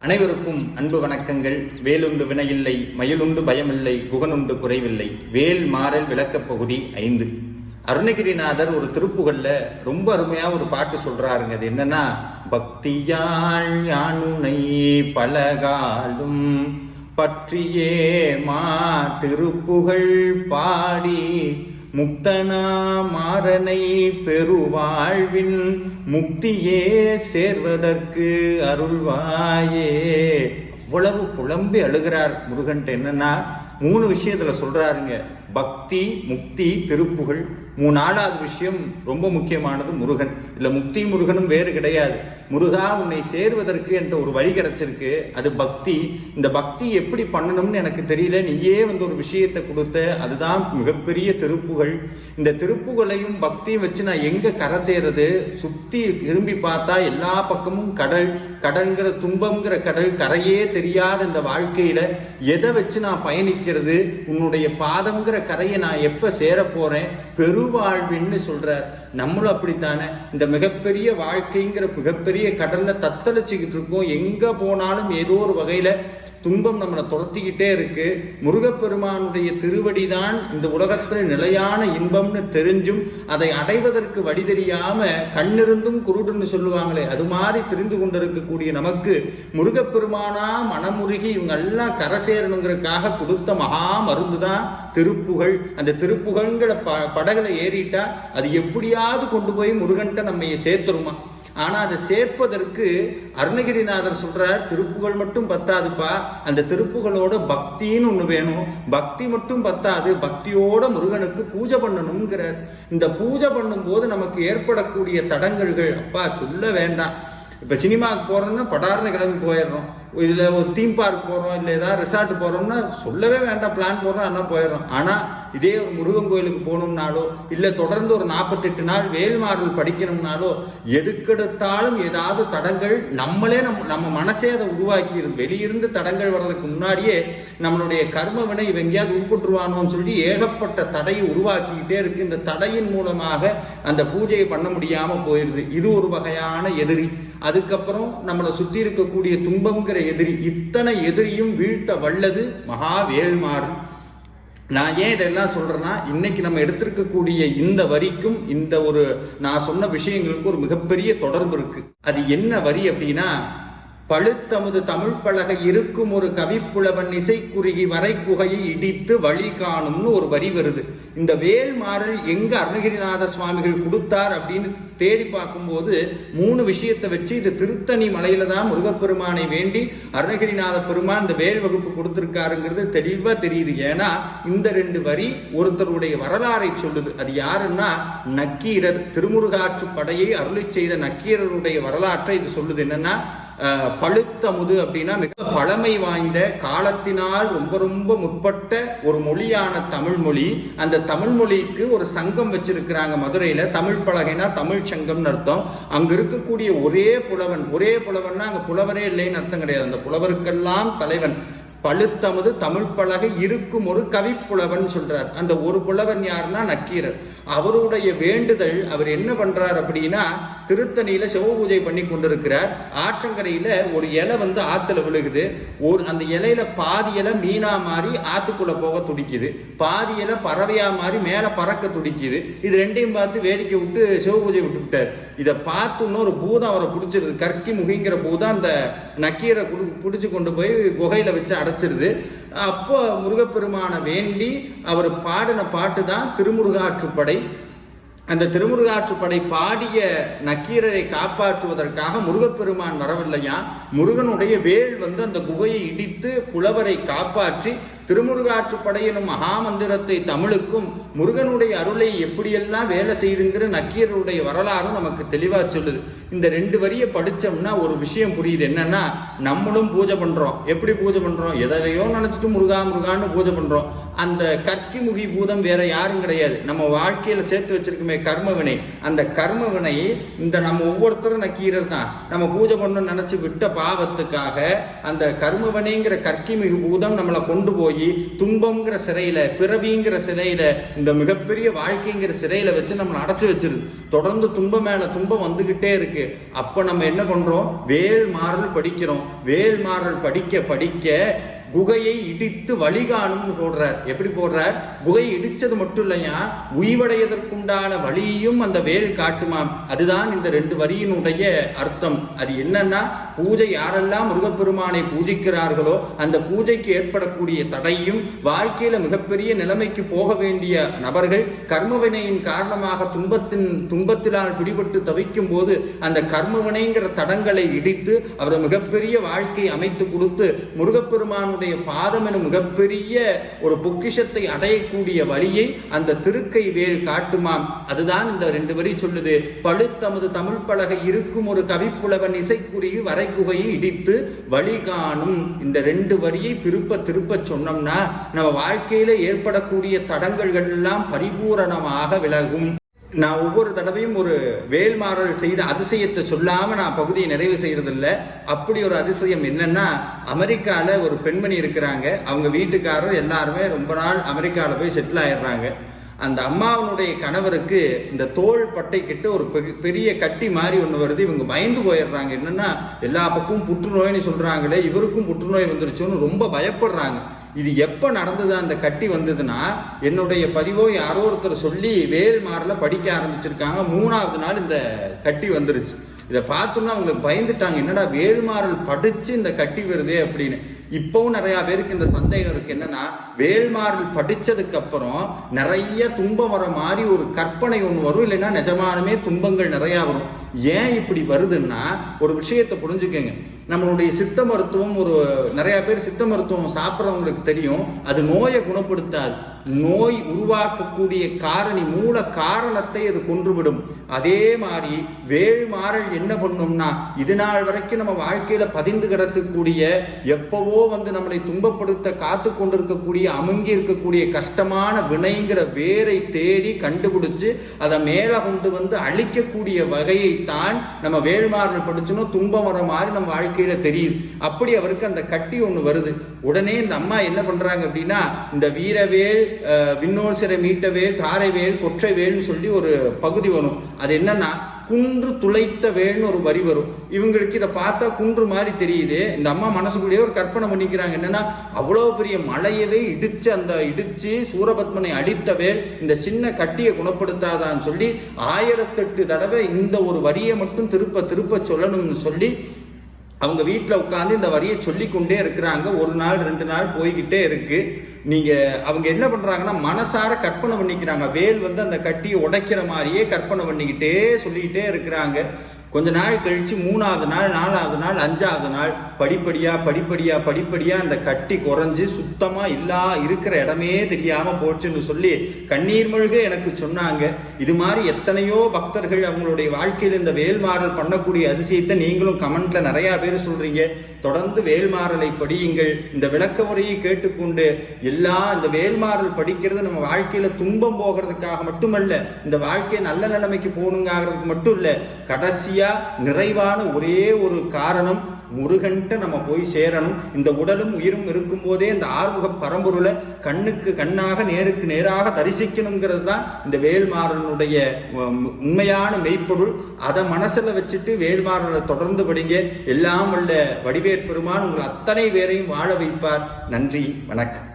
அனைவருக்கும் அன்பு வணக்கங்கள். வேலுண்டு வினையில்லை மயிலுண்டு பயமில்லை குகனுண்டு குறைவில்லை. வேல் மாறல் விளக்கப் பகுதி ஐந்து. அருணகிரிநாதர் ஒரு திருப்புகல்ல ரொம்ப அருமையா ஒரு பாட்டு சொல்றாருங்க. அது என்னன்னா பக்தியாள் யானுனை பலகாலும் பற்றியே மா திருப்புகழ் பாடி முக்தனா மாறனை பெருவாழ்வின் முக்தியே சேர்வதற்கு அருள்வாயே. அவ்வளவு புலம்பி அழுகிறார் முருகன்ட்டு என்னன்னா மூணு விஷயத்துல சொல்றாருங்க. பக்தி முக்தி திருப்புகழ். மூணு நாலாவது விஷயம் ரொம்ப முக்கியமானது முருகன். இல்ல முக்தி முருகனும் வேறு கிடையாது. முருகா உன்னை சேர்வதற்கு என்ற ஒரு வழி கிடைச்சிருக்கு. அது பக்தி. இந்த பக்தி எப்படி பண்ணணும்னு எனக்கு தெரியல. நீயே வந்து ஒரு விஷயத்தை கொடுத்த அதுதான் மிகப்பெரிய திருப்புகள். இந்த திருப்புகளையும் பக்தியும் வச்சு நான் எங்க கரை சேருறது? சுத்தி திரும்பி பார்த்தா எல்லா பக்கமும் கடல். கடல்ங்கிற துன்பம்ங்கிற கடல் கரையே தெரியாத இந்த வாழ்க்கையில எதை வச்சு நான் பயணிக்கிறது? உன்னுடைய பாதம்ங்கிற கரையை நான் எப்ப சேர போறேன்? பெருவாழ்வின்னு சொல்றார். நம்மளும் அப்படித்தானே. இந்த மிகப்பெரிய வாழ்க்கைங்கிற மிகப்பெரிய கடல்ல தத்தளிச்சுக்கிட்டு இருக்கோம். எங்க போனாலும் ஏதோ ஒரு வகையில துன்பம் நம்மளை துரத்திக்கிட்டே இருக்கு. முருகப்பெருமானுடைய திருவடி தான் இந்த உலகத்துல நிலையான இன்பம்னு தெரிஞ்சும் அதை அடைவதற்கு வழி தெரியாம கண்ணிருந்தும் குருடுன்னு சொல்லுவாங்களே அது மாதிரி தெரிந்து கொண்டிருக்கக்கூடிய நமக்கு முருகப்பெருமானா மனமுருகி இவங்க எல்லாம் கரை சேரணுங்கிறதுக்காக கொடுத்த மகா மருந்து தான் திருப்புகழ். அந்த திருப்புகழ்ங்கிற ப படகுல ஏறிட்டா அது எப்படியாவது கொண்டு போய் முருகன்ட்ட நம்ம சேர்த்துருமா. ஆனால் அதை சேர்ப்பதற்கு அருணகிரிநாதர் சொல்றார் திருப்புகள் மட்டும் பத்தாதுப்பா. அந்த திருப்புகளோட பக்தின்னு ஒன்று வேணும். பக்தி மட்டும் பத்தாது. பக்தியோட முருகனுக்கு பூஜை பண்ணணுங்கிறார் இந்த பூஜை பண்ணும்போது நமக்கு ஏற்படக்கூடிய தடங்கல்கள் அப்பா சொல்ல வேண்டாம். இப்போ சினிமாவுக்கு போகிறோம்னா படார்னு கிளம்பி போயிடுறோம். இதில் ஒரு தீம் பார்க் போகிறோம் இல்லை ஏதாவது ரிசார்ட் போகிறோம்னா சொல்லவே வேண்டாம். பிளான் போடுறோம் ஆனால் போயிடுறோம். ஆனால் இதே ஒரு முருகன் கோயிலுக்கு போகணும்னாலோ இல்லை தொடர்ந்து ஒரு நாற்பத்தெட்டு நாள் வேல்மாறல் படிக்கணும்னாலோ எதுக்கெடுத்தாலும் ஏதாவது தடங்கள் நம்மளே நம்ம நம்ம மனசே அதை உருவாக்கிடுது வெளியிருந்து தடங்கள் வர்றதுக்கு முன்னாடியே நம்மளுடைய கர்ம வினை இவன் எங்கேயாவது உட்பட்டுருவானோன்னு சொல்லி ஏகப்பட்ட தடையை உருவாக்கிக்கிட்டே இருக்கு. இந்த தடையின் மூலமாக அந்த பூஜையை பண்ண முடியாமல் போயிடுது இது ஒரு வகையான எதிரி. அதுக்கப்புறம் நம்மளை சுற்றி இருக்கக்கூடிய துன்பங்கிற எதிரி இத்தனை எதிரியும் வீழ்த்த வல்லது மகா வேல்மாறு நான் ஏன் இதெல்லாம் சொல்றேன்னா இன்னைக்கு நம்ம எடுத்திருக்கக்கூடிய இந்த வரிக்கும் இந்த ஒரு நான் சொன்ன விஷயங்களுக்கு ஒரு மிகப்பெரிய தொடர்பு இருக்கு. அது என்ன வரி அப்படின்னா பழுத்தமது தமிழ் பலகை இருக்கும் ஒரு கவிப்புலவன் இசைக்குறுகி வரை குகையை இடித்து வழி காணும்னு ஒரு வரி வருது. இந்த வேல்மாறல் எங்க அருணகிரிநாத சுவாமிகள் கொடுத்தார் அப்படின்னு தேடி பார்க்கும்போது மூணு விஷயத்தை வச்சு இது திருத்தணி மலையில தான் முருகப்பெருமானை வேண்டி அருணகிரிநாத பெருமான் இந்த வேல் வகுப்பு கொடுத்துருக்காருங்கிறது தெளிவா தெரியுது. ஏன்னா இந்த ரெண்டு வரி ஒருத்தருடைய வரலாறை சொல்லுது. அது யாருன்னா நக்கீரர். திருமுருகாற்று படையை அருளி செய்த நக்கீரருடைய வரலாற்றை இது சொல்லுது. என்னன்னா பழுத்தமுது அப்படின்னா மிக பழமை வாய்ந்த காலத்தினால் ரொம்ப ரொம்ப முற்பட்ட ஒரு மொழியான தமிழ் மொழி. அந்த தமிழ் மொழிக்கு ஒரு சங்கம் வச்சிருக்கிறாங்க மதுரையில. தமிழ் பலகைனா தமிழ் சங்கம்னு அர்த்தம். அங்க இருக்கக்கூடிய ஒரே புலவன் ஒரே புலவன்னா அங்க புலவரே இல்லைன்னு அர்த்தம் கிடையாது. அந்த புலவருக்கெல்லாம் தலைவன். பழுத்தமது தமிழ் பலகை இருக்கும் ஒரு கவிப்புலவன் சொல்றார். அந்த ஒரு புலவன் யாருன்னா நக்கீரர். அவருடைய வேண்டுதல் அவர் என்ன பண்றார் அப்படின்னா திருத்தணியில சிவ பூஜை பண்ணி கொண்டிருக்கிறார். ஆற்றங்கரையில ஒரு இலை வந்து ஆத்துல விழுகுது. ஒரு அந்த இலையில பாதி இலை மீனா மாறி ஆத்துக்குள்ள போக துடிக்குது. பாதி இலை பறவையா மாறி மேல பறக்க துடிக்குது. இது ரெண்டையும் பார்த்து வேடிக்கை விட்டு சிவ பூஜை விட்டு விட்டார் இதை பார்த்துன்னு ஒரு பூதம் அவரை பிடிச்சிருது. கற்கி முகிங்கிற பூதம் அந்த நக்கீரை பிடிச்சு கொண்டு போய் குகையில வச்சு அடைச்சிருது. அப்போ முருகப்பெருமானை வேண்டி அவர் பாடின பாட்டு தான் திருமுருகாற்றுப்படை அந்த திருமுருகாற்றுப்படை பாடிய நக்கீரரை காப்பாற்றுவதற்காக முருகப்பெருமான் வரவில்லையா முருகனுடைய வேல் வந்து அந்த குகையை இடித்து புலவரை காப்பாற்றி திருமுருகாற்றுப்படையினும் மகாமந்திரத்தை தமிழுக்கும் முருகனுடைய அருளை எப்படியெல்லாம் வேலை செய்துங்கிற நக்கீரருடைய வரலாறும் நமக்கு தெளிவா சொல்லுது. இந்த ரெண்டு வரியை படித்தோம்னா ஒரு விஷயம் புரியுது. என்னன்னா நம்மளும் பூஜை பண்றோம். எப்படி பூஜை பண்றோம்? எதையோ நினைச்சிட்டு முருகா முருகான்னு பூஜை பண்றோம். அந்த கற்கி முகி பூதம் வேற யாரும் கிடையாது. நம்ம வாழ்க்கையில சேர்த்து வச்சிருக்குமே கர்ம வினை. அந்த கர்ம வினை இந்த நம்ம ஒவ்வொருத்தரும் நக்கீரர் தான். நம்ம பூஜை பண்ணணும்னு நினைச்சு விட்ட பாவத்துக்காக அந்த கர்ம வினைங்கிற கற்கி பூதம் நம்மளை கொண்டு போய் துன்பங்கிற சிறையில பிறவிங்கிற சிறையில இந்த மிகப்பெரிய வாழ்க்கைங்கிற சிறையில வச்சு நம்மளை அடைச்சு வச்சிருது. தொடர்ந்து துன்பம் மேல துன்பம் வந்துகிட்டே இருக்கு. அப்ப நம்ம என்ன பண்றோம்? வேல் மாறல் படிக்கிறோம். வேல்மாறல் படிக்க படிக்க குகையை இடித்து வழிகாணும்னு போடுறார். எப்படி போடுறார்? குகையை இடிச்சது மட்டும் இல்லையா? உய்வடையதற்குண்டான வழியையும் அந்த வேல் காட்டுமாம். அதுதான் இந்த ரெண்டு வரியினுடைய அர்த்தம். அது என்னன்னா பூஜை யாரெல்லாம் முருகப்பெருமானை பூஜிக்கிறார்களோ அந்த பூஜைக்கு ஏற்படக்கூடிய தடையும் வாழ்க்கையில மிகப்பெரிய நிலைமைக்கு போக வேண்டிய நபர்கள் கர்மவினையின் காரணமாக துன்பத்தின் துன்பத்தினால் பிடிபட்டு தவிக்கும் போது அந்த கர்மவினைங்கிற தடங்களை இடித்து அவர் மிகப்பெரிய வாழ்க்கை அமைத்து கொடுத்து முருகப்பெருமானுடைய அல்லாஹுடைய பாதம் எனும் மிகப்பெரிய ஒரு பொக்கிஷத்தை அடையக்கூடிய வழியை அந்த திருக்கை வேல் காட்டுமாம். அதுதான் இந்த ரெண்டு வரி சொல்லுது. பழுத்தமது தமிழ் பலகை இருக்கும் ஒரு கவிப்புலவன் இசைக்குறியில் வரைக்குகையை இடித்து வழி காணும். இந்த ரெண்டு வரியை திருப்ப திருப்ப சொன்னோம்னா நம்ம வாழ்க்கையில ஏற்படக்கூடிய தடங்கல்கள் எல்லாம் பரிபூரணமாக விலகும். நான் ஒவ்வொரு தடவையும் ஒரு வேல்மாறல் செய்த அதிசயத்தை சொல்லாமல் நான் பகுதியை நிறைவு செய்யறதில்ல. அப்படி ஒரு அதிசயம் என்னன்னா அமெரிக்காவில் ஒரு பெண்மணி இருக்கிறாங்க. அவங்க வீட்டுக்காரர் எல்லாருமே ரொம்ப நாள் அமெரிக்காவில் போய் செட்டில் ஆயிடுறாங்க. அந்த அம்மாவனுடைய கணவருக்கு இந்த தோள் பட்டை கிட்ட ஒரு பெ- பெரிய கட்டி மாதிரி ஒன்று வருது. இவங்க பயந்து போயிடுறாங்க. என்னன்னா எல்லா பக்கமும் புற்றுநோய்னு சொல்கிறாங்களே இவருக்கும் புற்றுநோய் வந்துருச்சோன்னு ரொம்ப பயப்படுறாங்க. இது எப்போ நடந்தது? அந்த கட்டி வந்ததுன்னா என்னுடைய பதிவோ யாரோ ஒருத்தர் சொல்லி வேல்மாரில் படிக்க ஆரம்பிச்சிருக்காங்க. மூணாவது நாள் இந்த கட்டி வந்துருச்சு. இதை பார்த்தோன்னா அவங்களுக்கு பயந்துட்டாங்க. என்னடா வேல்மாறல் படிச்சு இந்த கட்டி வருதே அப்படின்னு. இப்போவும் நிறைய பேருக்கு இந்த சந்தேகம் இருக்கு. என்னன்னா வேல்மாறல் படிச்சதுக்கு அப்புறம் நிறைய துன்பம் வர மாதிரி ஒரு கற்பனை ஒன்று வரும். இல்லைன்னா நிஜமானமே துன்பங்கள் நிறையா வரும். ஏன் இப்படி வருதுன்னா ஒரு விஷயத்தை புரிஞ்சுக்கங்க. நம்மளுடைய சித்த மருத்துவம் ஒரு நிறைய பேர் சித்த மருத்துவம் சாப்பிட்றவங்களுக்கு தெரியும். அது நோயை குணப்படுத்தாது. நோய் உருவாக்கக்கூடிய காரணி மூல காரணத்தை அது கொன்றுவிடும். அதே மாதிரி வேள்மாறல் என்ன பண்ணும்னா இது நாள் வரைக்கும் நம்ம வாழ்க்கையில பதிந்து கிடக்கக்கூடிய எப்பவோ வந்து நம்மளை துன்பப்படுத்த காத்து கொண்டிருக்கக்கூடிய அமுங்கி இருக்கக்கூடிய கஷ்டமான வினைங்கிற வேரை தேடி கண்டுபிடிச்சு அதை மேல கொண்டு வந்து அழிக்கக்கூடிய வகையைத்தான் நம்ம வேள்மாறல் படிச்சோன்னா துன்பம் வர மாதிரி நம்ம வாழ்க்கை கீழே தெரியுது. அப்படி அவருக்கு அந்த கட்டி ஒன்று வருது. உடனே இந்த அம்மா என்ன பண்றாங்க அப்படின்னா இந்த வீரவேல் விண்ணோசரை மீட்டவேல் தாரைவேல் கொற்றைவேல்னு சொல்லி ஒரு பகுதி வரும். அது என்னன்னா குன்று துளைத்த வேல்னு ஒரு வரி வரும். இவங்களுக்கு இதை பார்த்தா குன்று மாதிரி தெரியுது. இந்த அம்மா மனசுக்குள்ளேயே ஒரு கற்பனை பண்ணிக்கிறாங்க. என்னன்னா அவ்வளோ பெரிய மலையவே இடிச்சு அந்த இடிச்சு சூரபத்மனை அடித்த வேல் இந்த சின்ன கட்டியை குணப்படுத்தாதான்னு சொல்லி ஆயிரத்தெட்டு தடவை இந்த ஒரு வரியை மட்டும் திருப்ப திருப்ப சொல்லணும்னு சொல்லி அவங்க வீட்டில் உட்காந்து இந்த வரியை சொல்லிக்கொண்டே இருக்கிறாங்க. ஒரு நாள் ரெண்டு நாள் போய்கிட்டே இருக்கு. நீங்க அவங்க என்ன பண்றாங்கன்னா மனசார கற்பனை பண்ணிக்கிறாங்க. வேல் வந்து அந்த கட்டியை உடைக்கிற மாதிரியே கற்பனை பண்ணிக்கிட்டே சொல்லிக்கிட்டே இருக்கிறாங்க. கொஞ்ச நாள் கழித்து மூணாவது நாள் நாலாவது நாள் அஞ்சாவது நாள் படிப்படியாக படிப்படியாக படிப்படியாக அந்த கட்டி குறைஞ்சி சுத்தமாக இல்லா இருக்கிற இடமே தெரியாமல் போச்சுன்னு சொல்லி கண்ணீர் மல்க எனக்கு சொன்னாங்க. இது மாதிரி எத்தனையோ பக்தர்கள் அவங்களுடைய வாழ்க்கையில் இந்த வேல்மாறல் பண்ணக்கூடிய அதிசயத்தை நீங்களும் கமெண்ட்ல நிறையா பேர் சொல்கிறீங்க தொடர்ந்து வேல்மாறலை படியுங்கள். இந்த விளக்க உரையை கேட்டுக்கொண்டு எல்லா இந்த வேல்மாறல் படிக்கிறது நம்ம வாழ்க்கையில் துன்பம் போகிறதுக்காக மட்டுமல்ல இந்த வாழ்க்கையை நல்ல நிலைமைக்கு போகணுங்கிறதுக்கு மட்டும் இல்லை கடைசி கடைசியா நிறைவான ஒரே ஒரு காரணம் முருகன்ட்ட நம்ம போய் சேரணும். இந்த உடலும் உயிரும் இருக்கும் போதே இந்த ஆறுமுக பரம்பொருளை கண்ணுக்கு கண்ணாக நேருக்கு நேராக தரிசிக்கணுங்கிறது தான் இந்த வேல்மாறனுடைய உண்மையான மெய்ப்பொருள். அதை மனசுல வச்சுட்டு வேல்மாறனை தொடர்ந்து படிங்க. எல்லாம் உள்ள வடிவேற் பெருமான் உங்கள் அத்தனை பேரையும் வாழ வைப்பார். நன்றி வணக்கம்.